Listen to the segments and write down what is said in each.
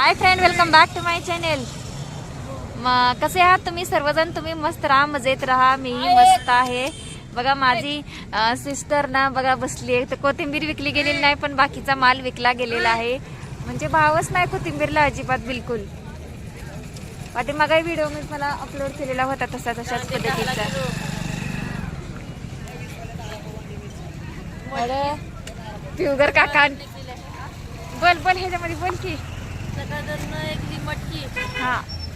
Hi friend welcome back to my channel मग कसे आहात तुम्ही? सर्वजण तुम्ही मस्त राहा मजेत राहा. मीही मस्त आहे. बघा माझी सिस्टर ना बघा बसली आहे. तर कोथिंबीर विकली गेलेली नाही पण बाकीचा माल विकला गेलेला आहे. म्हणजे भावच नाही कोथिंबीरला अजिबात बिलकुल. पाठीमागा व्हिडिओ मी मला अपलोड केलेला होता तसा तशाच पद्धतीचा. अरे काका. बोल बोल ह्याच्यामध्ये बोल की. सकाळनं एकली मटकी. हा.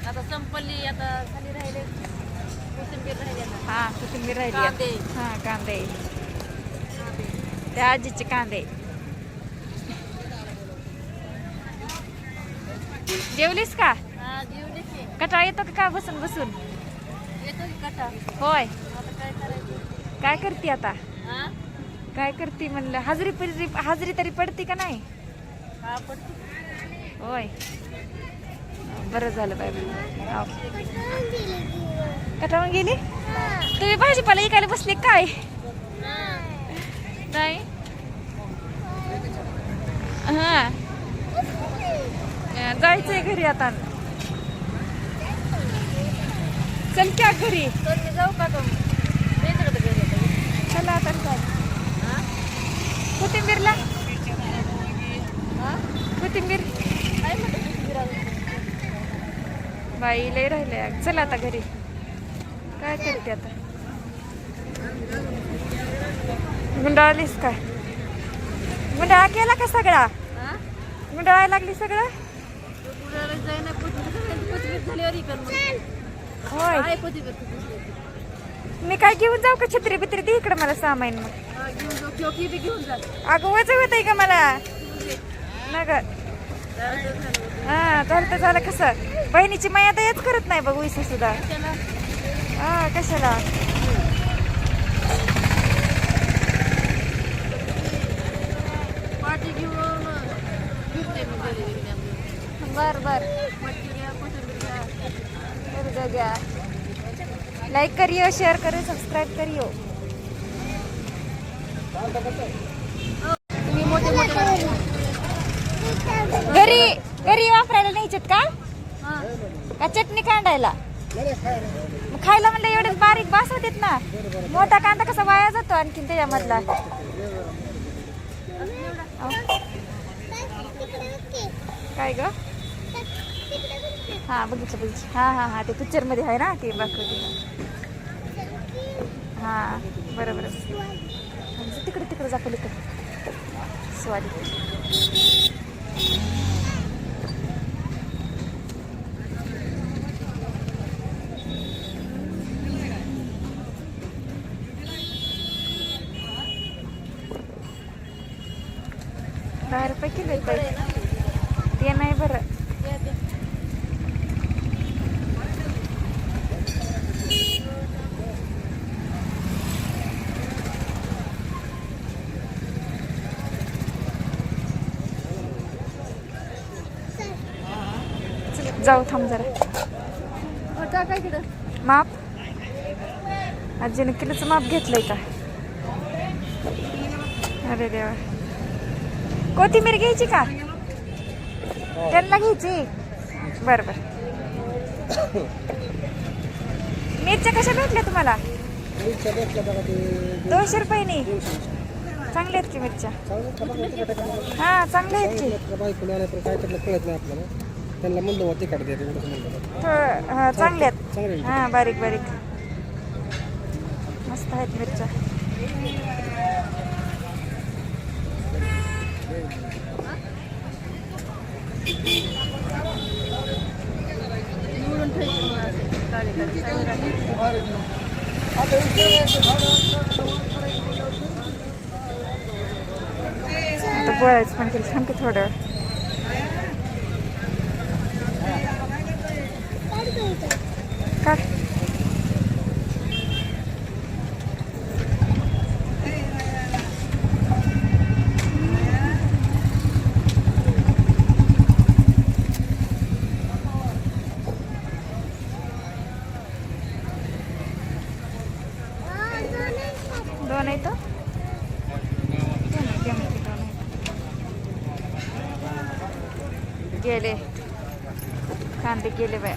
आता संपली आता खाली राहिले. कोथिंबीर राहिले आता. हा कोथिंबीर राहिली. कांदे. हा कांदे. त्या आजीचे कांदे. जेवलीस का? हा जेवले की. कटाळा येतो का का बसून बसून? येतो की कटा होय. आता काय करायचं? काय करते आता? हा? काय करते म्हणलं? हाजरी पडली हाजरी तरी पडते का नाही? हा पडतो. होय. बरं झालं बाय कटाळून गेली? तुम्ही भाजीपाला इकायला बसले काय? नाही. हा. जायचंय घरी आता. चल क्या घरी. जाऊ का तुम्ही? चला आता हा? कोथिंबीरला? कोथिंबीर काय म्हणतो कोथिंबीर अजून? बाई लय राहिले चल आता घरी. काय करते आता? गुंडाळलीस काय? गुंडाळा केला का सगळा? गुंडाळायला लागली सगळं? तो. होय? मी काय घेऊन जाऊ का छत्री बित्री? दे इकडे मला सामान मग. अगं वज होत का मला ना ग जायचं झालं. हा झालं तर झालं कसं? बहिणीची माया दयाच करत नाही बघ उसा सुद्धा. हा कशाला. बर बरं. घ्या लाईक करियो शेअर करियो सबस्क्राईब करियो तुम्ही मोठे मोठे घरी वापरायला न्यायचेत का? का चटणी कांडायला? मग खायला म्हणलं एवढे बारीक बास होतेत ना. मोठा कांदा कसा वाया जातो आणखीन त्याच्यामधला. काय ग? हा बघितलं बघितलं हा हा हा ते पिक्चरमध्ये आहे ना ते बाकी हा बरोबर. तिकडे तिकडे जा पलीकडे. सॉरी दहा रुपये किलो. ते नाही बरं. जाऊ थांब जरा. इकडं. माप? आजीने किलोचं माप घेतलंय का? अरे देवा. कोथिंबीर घ्यायची का? त्यांना घ्यायची? बर बर मिरच्या कशा भेटल्या तुम्हाला? दोनशे रुपयानी. चांगल्या आहेत की मिरच्या? हा चांगल्या आहेत की. त्यांना म्हणलं होते हा चांगल्या चांगले आहेत. हा बारीक बारीक. मस्त आहेत मिरच्या. आता बोलायचं पण केलं थांब की थोडं काढ गेले. कांदे गेले बाय